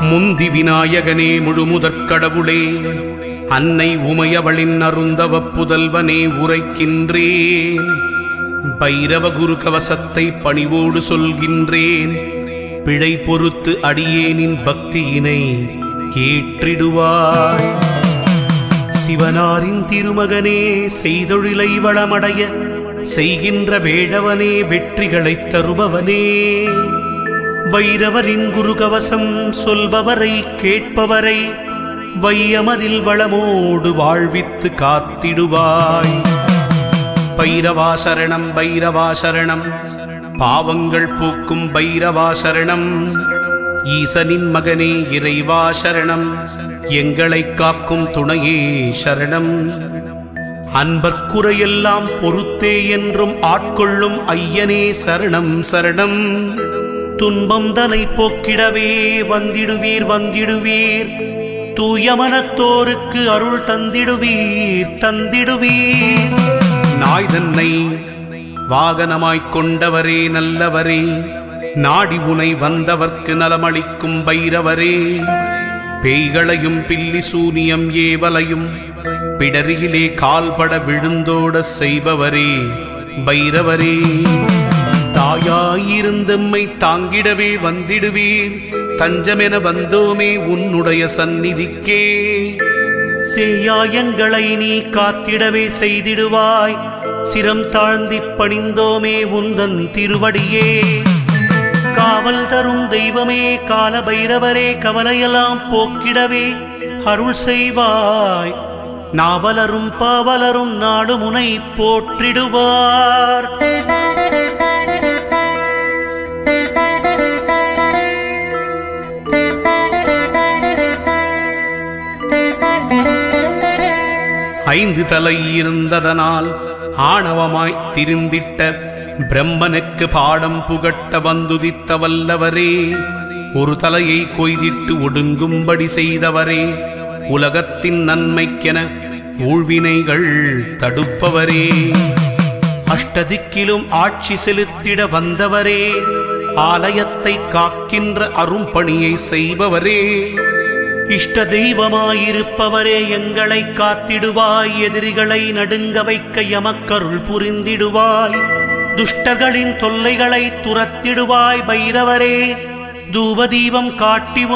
முந்தி விநாயகனே முழுமுதற்கடவுளே அன்னை உமையவளின் அருந்தவ புதல்வனே உரைக்கின்றேன் பைரவ குரு கவசத்தை பணிவோடு சொல்கின்றேன் பிழை பொறுத்து அடியேனின் பக்தியினை ஏற்றிடுவாய் சிவனாரின் திருமகனே செய்தொழிலை வளமடைய செய்கின்ற வேடவனே வெற்றிகளைத் தருபவனே. வைரவரின் குருகவசம் சொல்பவரை கேட்பவரை வையமதில் வளமோடு வாழ்வித்து காத்திடுவாய். பைரவா சரணம் பைரவா சரணம் பாவங்கள் போக்கும் பைரவா சரணம் ஈசனின் மகனே இறைவா சரணம் எங்களை காக்கும் துணையே சரணம். அன்பற்குறையெல்லாம் பொறுத்தே என்றும் ஆட்கொள்ளும் ஐயனே சரணம் சரணம். துன்பம் தனை போக்கிடவே வந்திடுவீர் வந்திடுவீர். தூயமனத்தோருக்கு அருள் தந்திடுவீர் தந்திடுவீர். நாய் தன்னை வாகனமாய்க் கொண்டவரே நல்லவரே. நாடி உனை வந்தவர்க்கு நலமளிக்கும் பைரவரே. பேய்களையும் பில்லி சூனியம் ஏவலையும் பிடரியிலே கால்பட விழுந்தோட செய்பவரே பைரவரே. தாயாயிருந்தம்மை தாங்கிடவே வந்திடுவீர். தஞ்சமென வந்தோமே உன்னுடைய சந்நிதிக்கே. செய்யாயங்களை நீ காத்திடவே செய்திடுவாய். சிரம் தாழ்ந்திப் பணிந்தோமே உந்தன் திருவடியே. காவல் தரும் தெய்வமே கால பைரவரே கவலையெல்லாம் போக்கிடவே அருள் செய்வாய். நாவலரும் பாவலரும் நாடு முனை போற்றிடுவார். ஐந்து தலை இருந்ததனால் ஆணவமாய் திருந்திட்ட பிரம்மனுக்கு பாடம் புகட்ட வந்துதித்த வல்லவரே ஒரு தலையை கொய்திட்டு ஒடுங்கும்படி செய்தவரே உலகத்தின் நன்மைக்கென ஊழ்வினைகள் தடுப்பவரே. அஷ்டதிக்கிலும் ஆட்சி செலுத்திட வந்தவரே ஆலயத்தை காக்கின்ற அரும்பணியை செய்பவரே. இஷ்ட தெய்வமாயிருப்பவரே எங்களை காத்திடுவாய் எதிரிகளை நடுங்க வைக்க எமக்கருள் புரிந்திடுவாய். துஷ்டர்களின் தொல்லைகளை துரத்திடுவாய் பைரவரே. தூபதீபம் காட்டி